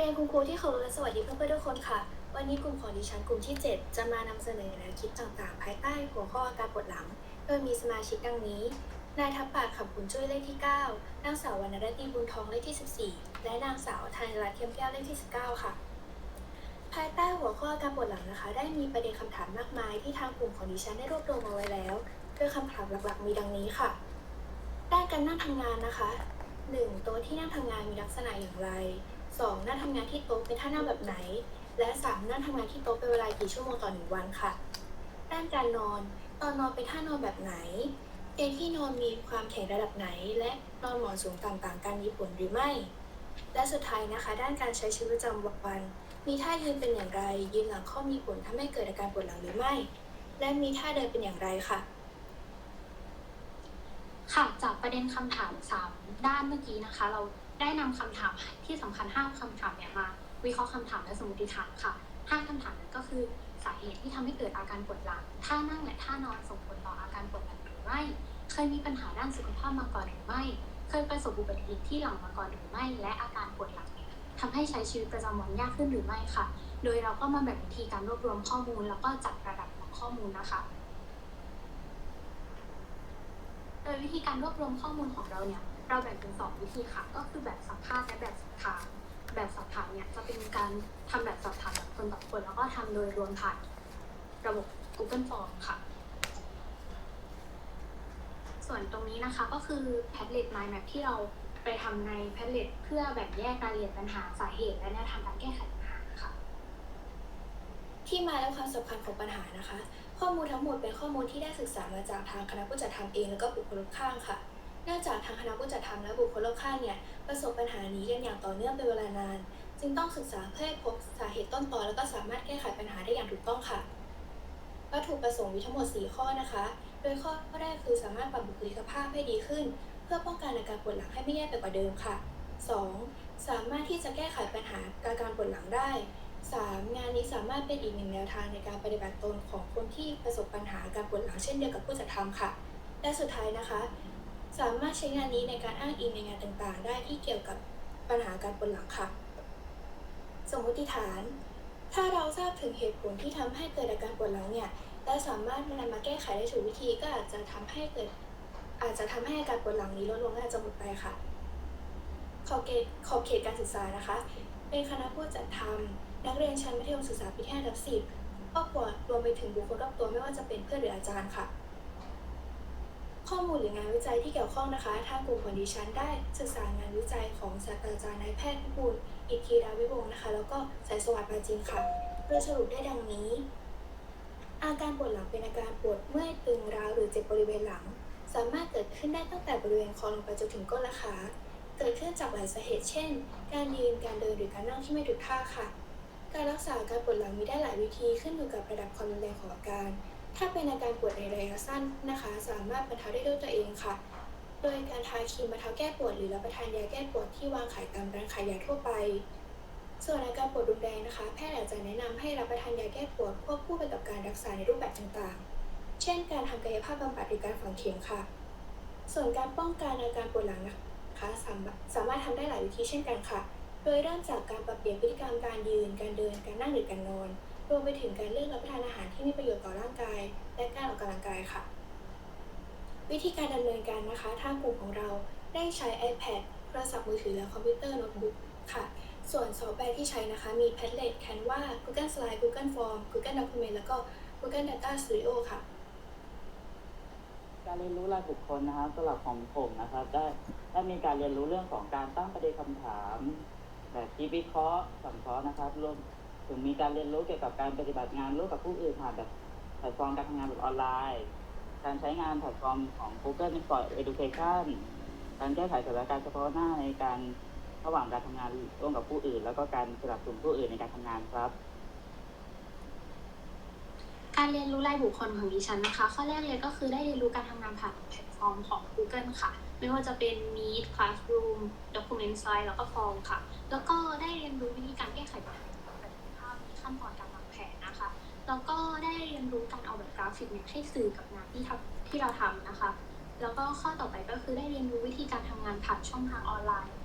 รียนคุณครูที่เคารพและสวัสดีเพื่อนๆทุกคนค่ะ วันนี้กลุ่มของดิฉันกลุ่มที่ 7 จะมานำเสนอแนวคิดต่างๆ ภายใต้หัวข้ออาการปวดหลัง โดยมีสมาชิกดังนี้ นายทัพปาดขับบุญช่วยเลขที่ 9 นางสาววรรณรัตนีบุญทองเลขที่ 14 และนางสาวธัญรัตน์เทียมแก้วเลขที่ 19 ค่ะ ภายใต้หัวข้ออาการปวดหลังนะคะ ได้มีประเด็นคำถามมากมายที่ทางกลุ่มของดิฉันได้รวบรวมมาไว้แล้ว โดยคำถามหลักๆ มีดังนี้ค่ะ ด้านการนั่งทำงานนะคะ 1. โต๊ะที่นั่งทำงานมีลักษณะอย่างไร 2. นั่งทำงานที่โต๊ะเป็นท่านั่งแบบไหน และ 3. นั่งทำงานที่โต๊ะเป็นเวลากี่ชั่วโมงต่อหนึ่งวันค่ะ ด้านการนอน ตอนนอนเป็นท่านอนแบบไหน เตียงที่นอนมีความแข็งระดับไหน และนอนหมอนสูงต่างๆกันมีผลหรือไม่ และสุดท้ายนะคะ ด้านการใช้ชีวิตประจำวัน มีท่ายืนเป็นอย่างไร ยืนหลังข้อมีผลทำให้เกิดอาการปวดหลังหรือไม่ และมีท่าเดินเป็นอย่างไรค่ะค่ะจากประเด็นคำถาม 3 ด้านเมื่อกี้นะคะ เรา ได้นำคำถามที่สำคัญ5คำถามเนี่ยมาวิเคราะห์คำถามและสมมติฐานค่ะ5คำถามนั้นก็คือสาเหตุที่ทำให้เกิดอาการปวดหลังท่านั่งและท่านอนส่งผลต่ออาการปวดหลังหรือไม่ เคยมีปัญหาด้านสุขภาพมาก่อนหรือไม่ เคยประสบอุบัติเหตุที่หลังมาก่อนหรือไม่ และอาการปวดหลังเนี่ยทำให้ใช้ชีวิตประจำวันยากขึ้นหรือไม่ค่ะ โดยเราก็มาแบ่งวิธีการรวบรวมข้อมูล แล้วก็จัดระดับของข้อมูลนะคะ โดยวิธีการรวบรวมข้อมูลของเราเนี่ย เราแบ่งเป็นสองวิธีค่ะ ก็คือแบบสัมภาษณ์และแบบสอบถาม แบบสอบถามเนี่ยจะเป็นการทำแบบสอบถามแบบคนต่อคน แล้วก็ทำโดยรวมผ่านระบบ Google Form ค่ะ ส่วนตรงนี้นะคะก็คือ Padlet Mind Map ที่เราไปทำใน Padlet เพื่อแบ่งแยกรายละเอียดปัญหาสาเหตุ และแนวทางการแก้ไขปัญหาค่ะที่มาและความสำคัญของปัญหานะคะ ข้อมูลทั้งหมดเป็นข้อมูลที่ได้ศึกษามาจากทางคณะผู้จัดทำเองแล้วก็บุคคลข้างค่ะ นื่องจากทางคณะผู้จัดทำและบุคคลรอบข้างเนี่ยประสบปัญหานี้กันอย่างต่อเนื่องเป็นเวลานาน จึงต้องศึกษาเพื่อให้พบสาเหตุต้นตอแล้วก็สามารถแก้ไขปัญหาได้อย่างถูกต้องค่ะวัตถุประสงค์มีทั้งหมด 4 ข้อนะคะ โดยข้อแรกคือสามารถปรับบุคลิกภาพให้ดีขึ้น เพื่อป้องกันอาการปวดหลังให้ไม่แย่ไปกว่าเดิมค่ะ 2. สามารถที่จะแก้ไขปัญหาอาการปวดหลังได้ 3. งานนี้สามารถเป็นอีกหนึ่งแนวทางในการปฏิบัติตนของคนที่ประสบปัญหาการปวดหลังเช่นเดียวกับผู้จัดทำค่ะ และสุดท้ายนะคะ สามารถใช้งานนี้ในการอ้างอิงในงานต่างๆ ได้ที่เกี่ยวกับปัญหาการปวดหลังค่ะ สมมติฐาน ถ้าเราทราบถึงเหตุผลที่ทำให้เกิดอาการปวดหลังเนี่ยและสามารถนำมาแก้ไขได้ถูกวิธีก็อาจจะทำให้เกิด อาจจะทำให้อาการปวดหลังนี้ลดลงและจจะหมดไปค่ะ ขอบเขตขอบเขตการศึกษานะคะ เป็นคณะผู้จัดทำนักเรียนชั้นมัธยมศึกษาปีที่5ทับ10ครอบครัวรวมไปถึงบุคคลรอบตัวไม่ว่าจะเป็นเพื่อนหรืออาจารย์ค่ะ ข้อมูลหรืองานวิจัยที่เกี่ยวข้องนะคะ ทางกลุ่มของดิฉันได้ศึกษางานวิจัยของศาสตราจารย์นายแพทย์พิบูลอิทธิราวิวงศ์นะคะ แล้วก็สายสวัสดิ์ปราจีนค่ะโดยสรุปได้ดังนี้ อาการปวดหลังเป็นอาการปวดเมื่อยตึงร้าวหรือเจ็บบริเวณหลัง สามารถเกิดขึ้นได้ตั้งแต่บริเวณคอลงไปจนถึงก้นและขาเกิดขึ้นจากหลายสาเหตุเช่น การยืนการเดินหรือการนั่งที่ไม่ถูกท่าค่ะ การรักษาการปวดหลังมีได้หลายวิธีขึ้นอยู่กับระดับความรุนแรงของอาการ ถ้าเป็นอาการปวดในระยะสั้นนะคะ สามารถบรรเทาได้ด้วยตัวเองค่ะ โดยการทาครีมบรรเทาแก้ปวดหรือรับประทานยาแก้ปวดที่วางขายตามร้านขายยาทั่วไป ส่วนอาการปวดรุนแรงนะคะ แพทย์อาจจะแนะนำให้รับประทานยาแก้ปวดควบคู่ไปกับการรักษาในรูปแบบต่างๆ เช่น การทำกายภาพบำบัดหรือการฝังเข็มค่ะ ส่วนการป้องกันอาการปวดหลังนะคะสามารถสามารถทำได้หลายวิธีเช่นกันค่ะ โดยเริ่มจากการปรับเปลี่ยนพฤติกรรมการยืน การเดิน การนั่งหรือการนอน รวมไปถึงการเลือกรับประทานอาหารที่มีประโยชน์ต่อร่างกาย และการออกกำลังกายค่ะ วิธีการดำเนินการนะคะ ทางกลุ่มของเราได้ใช้ iPad โทรศัพท์มือถือและคอมพิวเตอร์โน้ตบุ๊กค่ะ ส่วนซอฟต์แวร์ที่ใช้นะคะ มี Padlet Canva Google Slide Google Form Google Document แล้วก็ Google Data Studio ค่ะ การเรียนรู้รายบุคคลนะครับสำหรับของผมนะครับได้ได้มีการเรียนรู้เรื่องของการตั้งประเด็นคำถาม แบบคิดวิเคราะห์สังเคราะห์นะครับรวม ถึงมีการเรียนรู้เกี่ยวกับการปฏิบัติงานร่วมกับผู้อื่นผ่านแบบแพลตฟอร์มการทำงานแบบออนไลน์ การใช้งานแพลตฟอร์มของ Google for Education การแก้ไขสถานการณ์เฉพาะหน้าในการระหว่างการทำงานร่วมกับผู้อื่น แล้วก็การสนับสนุนผู้อื่นในการทำงานครับ การเรียนรู้รายบุคคลของดิฉันนะคะ ข้อแรกเลยก็คือได้เรียนรู้การทำงานผ่านแพลตฟอร์มของ Google ค่ะไม่ว่าจะเป็น Meet Classroom Document Slide แล้วก็ Form ค่ะ แล้วก็ได้เรียนรู้วิธีการแก้ไขปัญหา ขั้นตอนการวางแผนนะคะแล้วก็ได้เรียนรู้การเอาแบบกราฟิกเนี่ยให้สื่อกับงานที่ทำที่เราทำนะคะ แล้วก็ข้อต่อไปก็คือได้เรียนรู้วิธีการทำงานผ่านช่องทางออนไลน์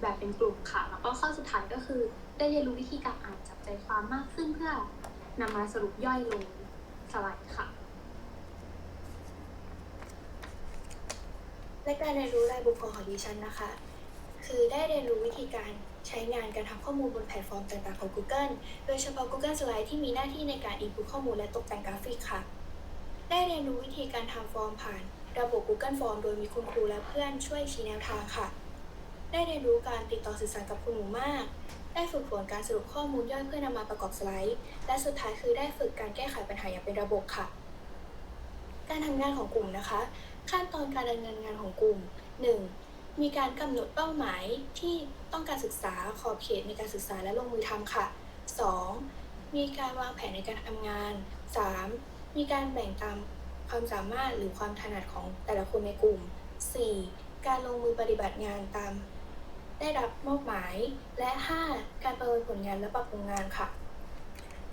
แบบเป็นกลุ่มค่ะ แล้วก็ข้อสุดท้ายก็คือได้เรียนรู้วิธีการอ่านจับใจความมากขึ้นเพื่อนำมาสรุปย่อยลงสไลด์ค่ะและการเรียนรู้รายบุคคลของดิฉันนะคะ คือได้เรียนรู้วิธีการ ใช้งานการทำข้อมูลบนแพลตฟอร์มต่างๆของ Google โดยเฉพาะ Google Slide ที่มีหน้าที่ในการ input ข้อมูลและตกแต่งกราฟิกค่ะ ได้เรียนรู้วิธีการทำฟอร์มผ่าน ระบบ Google Form โดยมีคุณครูและเพื่อนช่วยชี้แนวทางค่ะ ได้เรียนรู้การติดต่อสื่อสารกับคุณหนูมาก ได้ฝึกฝนการสรุปข้อมูลย่อยเพื่อนำมาประกอบสไลด์ และสุดท้ายคือได้ฝึกการแก้ไขปัญหาอย่างเป็นระบบค่ะ การทำงานของกลุ่มนะคะ ขั้นตอนการดำเนินงานของกลุ่ม 1. มีการกำหนดเป้าหมายที่ต้องการศึกษาขอบเขตในการศึกษาและลงมือทำค่ะ 2. มีการวางแผนในการทำงาน 3. มีการแบ่งตามความสามารถหรือความถนัดของแต่ละคนในกลุ่ม 4. การลงมือปฏิบัติงานตาม ได้รับมอบหมาย และ 5. การประเมินผลงานและปรับปรุงงานค่ะ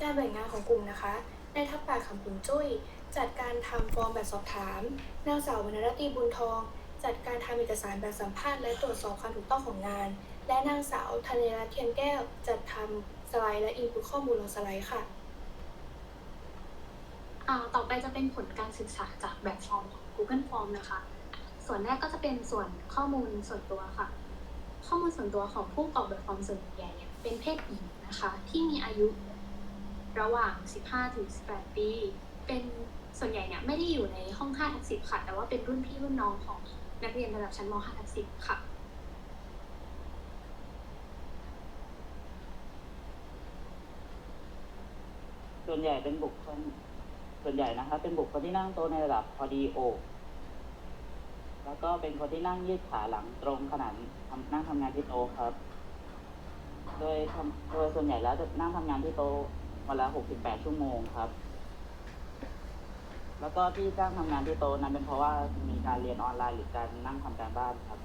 การแบ่งงานของกลุ่มนะคะ ในทัพปาคำปุนจุ้ย จัดการทำฟอร์มแบบสอบถาม นางสาววรรณรตีบุญทอง จัดการทำเอกสารแบบสัมภาษณ์และตรวจสอบความถูกต้องของงาน และนางสาวธัญรัตน์เทียนแก้ว จัดทำสไลด์และอินพุตข้อมูลลงสไลด์ค่ะอ่าต่อไปจะเป็นผลการศึกษาจากแบบฟอร์มของ Google Form นะคะ ส่วนแรกก็จะเป็นส่วนข้อมูลส่วนตัวค่ะ ข้อมูลส่วนตัวของผู้ประกแบบฟอร์มส่วนใหญ่เนี่ยเป็นเพศหญิงนะคะ ที่มีอายุระหว่าง 15 ถึง 18 ปี เป็นส่วนใหญ่เนี่ยไม่ได้อยู่ในห้อง5ทับ10 ค่ะ แต่ว่าเป็นรุ่นพี่รุ่นน้องของ นักเรียนระดับชั้นม 5 ทับ10ค่ะ ส่วนใหญ่เป็นบุคคลส่วนใหญ่นะครับเป็นบุคคลที่นั่งโต๊ะในระดับพอดีอกแล้วก็เป็นคนที่นั่งยืดขาหลังตรงขนาดนั่งทำงานที่โต๊ะครับ โดยโดยส่วนใหญ่แล้วจะนั่งทำงานที่โต๊ะวันละหกสิบแปดชั่วโมงครับ แล้วก็ที่จ้างทำงานที่โต๊ะนั้นเป็นเพราะว่ามีการเรียนออนไลน์หรือการนั่งทำการบ้านครับ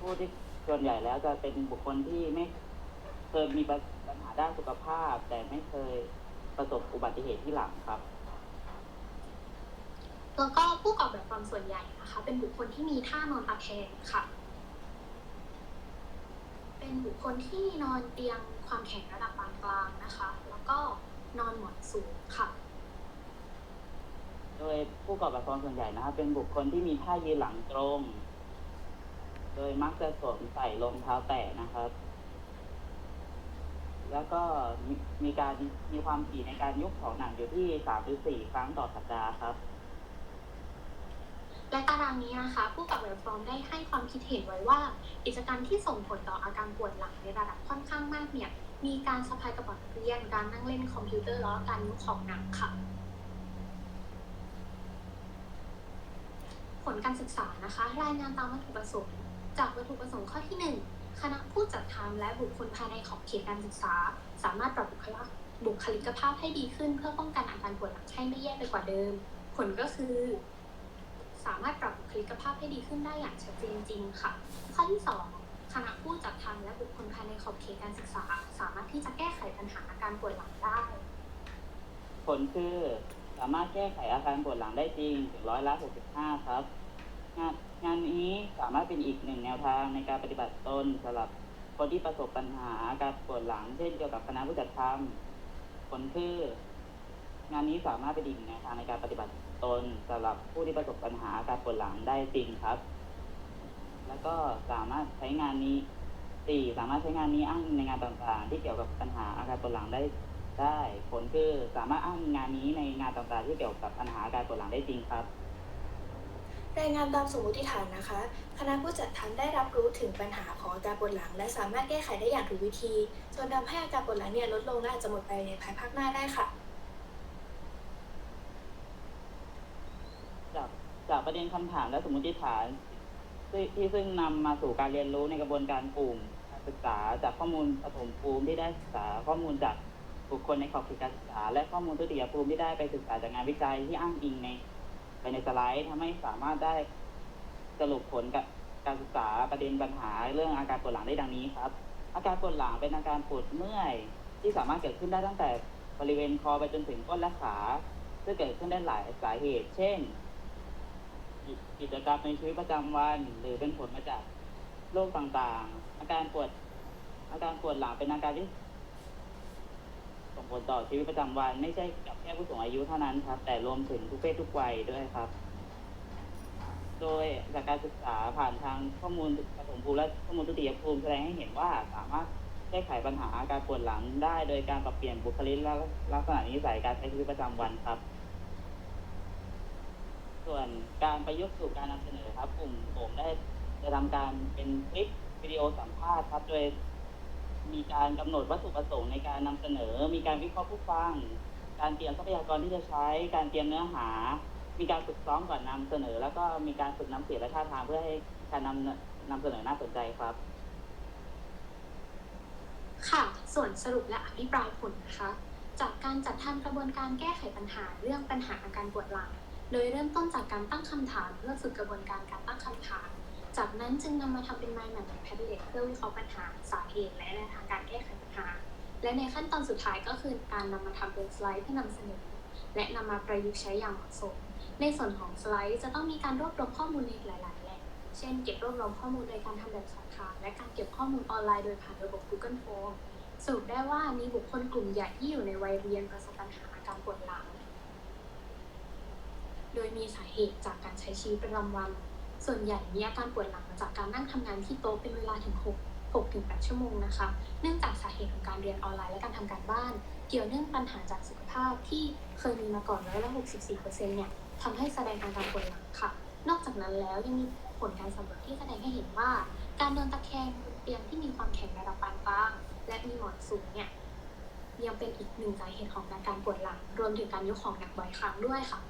ผู้ที่ส่วนใหญ่แล้วจะเป็นบุคคลที่ไม่เคยมีปัญหาด้านสุขภาพ แต่ไม่เคยประสบอุบัติเหตุที่หลังครับ แล้วก็ผู้ประกอบแบบฟอร์มส่วนใหญ่นะคะ เป็นบุคคลที่มีท่านอนตะแคงค่ะ เป็นบุคคลที่นอนเตียงความแข็งระดับปานกลางนะคะ แล้วก็ นอนหมอนสูงค่ะ โดยผู้ประกอบการส่วนใหญ่นะครับเป็นบุคคลที่มีท่ายืนหลังตรง โดยมักจะสวมใส่รองเท้าแตะนะครับ แล้วก็มีมีการมีความถี่ในการยกของหนักอยู่ที่สามหรือสี่ครั้งต่อสัปดาห์ครับ และตารางนี้นะคะ ผู้ประกอบแบบฟอร์มได้ให้ความคิดเห็นไว้ว่า กิจกรรมที่ส่งผลต่ออาการปวดหลังในระดับค่อนข้างมากเนี่ย มีการสะพายกระเป๋านักเรียน การนั่งเล่นคอมพิวเตอร์แล้วก็การยกของหนักค่ะ ผลการศึกษานะคะ รายงานตามวัตถุประสงค์ จากวัตถุประสงค์ข้อที่ 1 คณะผู้จัดทำและบุคคลภายในขอบเขตการศึกษา สามารถปรับบุคลิกบุคลิกภาพให้ดีขึ้น เพื่อป้องกันอาการปวดหลังให้ไม่แย่ไปกว่าเดิม ผลก็คือ สามารถปรับบุคลิกภาพให้ดีขึ้นได้อย่างชัดเจนจริงค่ะ ข้อที่ 2 คณะผู้จัดทำและบุคคลภายในขอบเขตการศึกษา สามารถที่จะแก้ไขปัญหาอาการปวดหลังได้ ผลคือสามารถแก้ไขอาการปวดหลังได้จริงถึงร้อยละหกสิบห้าครับ งานงานนี้สามารถเป็นอีกหนึ่งแนวทางในการปฏิบัติตนสำหรับคนที่ประสบปัญหาอาการปวดหลังเช่นเกี่ยวกับคณะผู้จัดทำผลคืองานนี้สามารถเป็นอีกหนึ่งแนวทางในการปฏิบัติตนสำหรับผู้ที่ประสบปัญหาอาการปวดหลังได้จริงครับ แล้วก็สามารถใช้งานนี้สี่สามารถใช้งานนี้อ้างในงานต่างๆ ที่เกี่ยวกับปัญหาอาการปวดหลังได้ได้ผลคือสามารถอ้างงานนี้ในงานต่างๆ ที่เกี่ยวกับปัญหาอาการปวดหลังได้จริงครับรายงานตามสมมติฐานนะคะ คณะผู้จัดทำได้รับรู้ถึงปัญหาของอาการปวดหลัง และสามารถแก้ไขได้อย่างถูกวิธี จนทำให้อาการปวดหลังเนี่ยลดลงและอาจจะหมดไปในภายภาคหน้าได้ค่ะ จากจากประเด็นคำถามและสมมติฐาน ที่ซึ่งนำมาสู่การเรียนรู้ในกระบวนการกลุ่มการศึกษาจากข้อมูลปฐมภูมิที่ได้ศึกษาข้อมูลจากบุคคลในขอบเขตการศึกษา และข้อมูลทุติยภูมิที่ได้ไปศึกษาจากงานวิจัยที่อ้างอิงในไปในสไลด์ทำให้สามารถได้สรุปผลกับการศึกษาประเด็นปัญหาเรื่องอาการปวดหลังได้ดังนี้ครับ อาการปวดหลังเป็นอาการปวดเมื่อย ที่สามารถเกิดขึ้นได้ตั้งแต่บริเวณคอไปจนถึงก้นและขาซึ่งเกิดขึ้นได้หลายสาเหตุ เช่น กิจกรรมในชีวิตประจำวัน หรือเป็นผลมาจากโรคต่างๆ อาการปวด อาการปวดหลังเป็นอาการที่ส่งผลต่อชีวิตประจำวัน ไม่ใช่กับแค่ผู้สูงอายุเท่านั้นครับ แต่รวมถึงทุกเพศทุกวัยด้วยครับ โดยจากการศึกษาผ่านทางข้อมูลปฐมภูมิและข้อมูลทุติยภูมิแสดงให้เห็นว่าสามารถแก้ไขปัญหาอาการปวดหลังได้ โดยการปรับเปลี่ยนบุคลิกและลักษณะนิสัยการใช้ชีวิตประจำวันครับ ส่วนการประยุกต์สู่การนำเสนอครับ กลุ่มผมได้จะทำการเป็นคลิปวิดีโอสัมภาษณ์ครับ โดยมีการกำหนดวัตถุประสงค์ในการนำเสนอ มีการวิเคราะห์ผู้ฟัง การเตรียมทรัพยากรที่จะใช้ การเตรียมเนื้อหา มีการฝึกซ้อมก่อนนำเสนอ แล้วก็มีการฝึกน้ำเสียงและท่าทางเพื่อให้การนำนำเสนอน่าสนใจครับ ค่ะ ส่วนสรุปและอภิปรายผลนะคะ จากการจัดทำกระบวนการแก้ไขปัญหาเรื่องปัญหาอาการปวดหลัง โดยเริ่มต้นจากการตั้งคำถามเพื่อฝึกกระบวนการการตั้งคำถาม จากนั้นจึงนำมาทำเป็น mind map แพทเ e เพื่อวิเคราะห์ปัญหาสาเหตุและแนวทางการแก้ไขปัญหา และในขั้นตอนสุดท้ายก็คือการนำมาทำเป็นสไลด์เพื่อนำเสนอ และนำมาประยุกต์ใช้อย่างเหมาะสม ในส่วนของสไลด์จะต้องมีการรวบรวมข้อมูลในหลาย ๆ แหล่ง เช่น เก็บรวบรวมข้อมูลโดยการทำแบบสอบถามและการเก็บข้อมูลออนไลน์โดยผ่านระบบ Google Form สรุปได้ว่ามีบุคคลกลุ่มใหญ่ที่อยู่ในวัยเรียนประสบปัญหาอาการปวดหลัง โดยมีสาเหตุจากการใช้ชีวิตประจำวัน ส่วนใหญ่มีอาการปวดหลังมาจากการนั่งทำงานที่โต๊ะเป็นเวลาถึง 6 6ถึง8ชั่วโมงนะคะ เนื่องจากสาเหตุของการเรียนออนไลน์และการทำการบ้าน เกี่ยวเนื่องปัญหาจากสุขภาพที่เคยมีมาก่อนร้อยละ64%เนี่ยทำให้แสดงอาการปวดหลังค่ะ นอกจากนั้นแล้วยังมีผลการสำรวจที่แสดงให้เห็นว่า การนอนตะแคงบนเตียงที่มีความแข็งระดับปานกลางและมีหมอนสูงเนี่ยยังเป็นอีกหนึ่งสาเหตุของอาการปวดหลัง รวมถึงการยกของหนักบ่อยครั้งด้วยค่ะ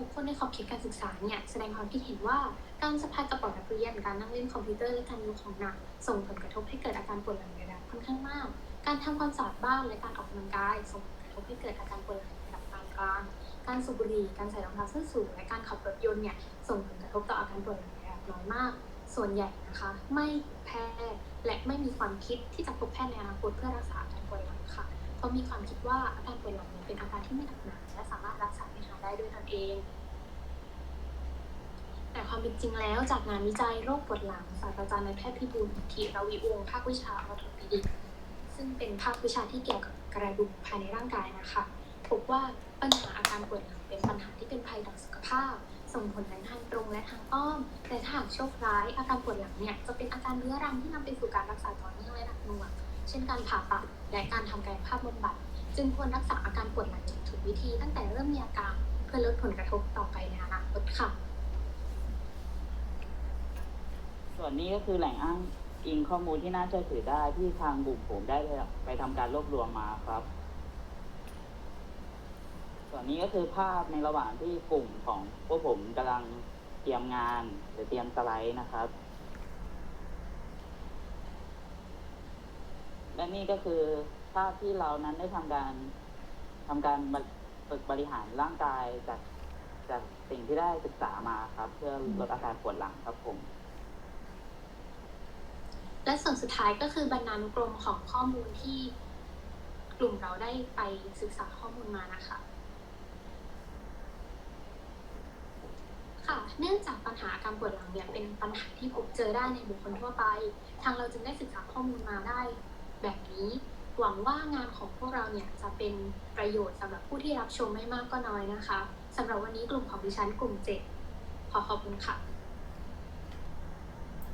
บุคคลในขอบเขตการศึกษาเนี่ยแสดงความคิดเห็นว่าการสะพายกระเป๋านักเรียน การนั่งเล่นคอมพิวเตอร์และการยกของหนักส่งผลกระทบให้เกิดอาการปวดหลังระดับค่อนข้างมาก การทำความสะอาดบ้านและการออกกำลังกาย ส่งผลกระทบให้เกิดอาการปวดหลังระดับปานกลาง การสูบบุหรี่ การใส่รองเท้าส้นสูงและการขับรถยนต์เนี่ยส่งผลกระทบต่ออาการปวดหลังระดับน้อยมาก ส่วนใหญ่นะคะไม่แพทย์และไม่มีความคิดที่จะพบแพทย์ในอนาคตเพื่อรักษาอาการปวดหลังค่ะ เพราะมีความคิดว่าอาการปวดหลังเป็นอาการที่ไม่หนักหนาและสามารถรัก ได้ด้วยตนเอง แต่ความเป็นจริงแล้วจากงานวิจัยโรคปวดหลังศาสตราจารย์นายแพทย์พิบูลธีรวิวงศ์ภาควิชาออร์โทปิดิกซึ่งเป็นภาควิชาที่เกี่ยวกับกระดูกภายในร่างกายนะคะพบว่าปัญหาอาการปวดหลังเป็นปัญหาที่เป็นภัยต่อสุขภาพ ส่งผลทั้งทางตรงและทางอ้อม แต่ถ้าหากโชคร้ายอาการปวดหลังเนี่ยจะเป็นอาการเรื้อรังที่นำไปสู่การรักษาต่อเนื่องและหนักหน่วงเช่นการผ่าตัดและการทำกายภาพบำบัด จึงควรรักษาอาการปวดหลังอย่างถูกวิธีตั้งแต่เริ่มมีอาการ พื่อลดผลกระทบต่อไปในอนาคตค่ะ ส่วนนี้ก็คือแหล่งอ้างอิงข้อมูลที่น่าเชื่อถือได้ที่ทางบุ่มผมได้ไปทำการรวบรวมมาครับ ส่วนนี้ก็คือภาพในระหว่างที่กลุ่มของพวกผมกำลังเตรียมงานหรือเตรียมสไลด์นะครับ และนี่ก็คือภาพที่เรานั้นได้ทำการทำการ ฝึกบริหารร่างกายจากจากสิ่งที่ได้ศึกษามาครับ เพื่อลดอาการปวดหลังครับผม และส่วนสุดท้ายก็คือบรรณานุกรมของข้อมูลที่กลุ่มเราได้ไปศึกษาข้อมูลมานะคะ ค่ะ เนื่องจากปัญหาอาการปวดหลังเนี่ยเป็นปัญหาที่พบเจอได้ในบุคคลทั่วไป ทางเราจึงได้ศึกษาข้อมูลมาได้แบบนี้ หวังว่างานของพวกเราเนี่ยจะเป็นประโยชน์สำหรับผู้ที่รับชมไม่มากก็น้อยนะคะสำหรับวันนี้กลุ่มของดิฉันกลุ่ม 7 ขอขอบคุณค่ะ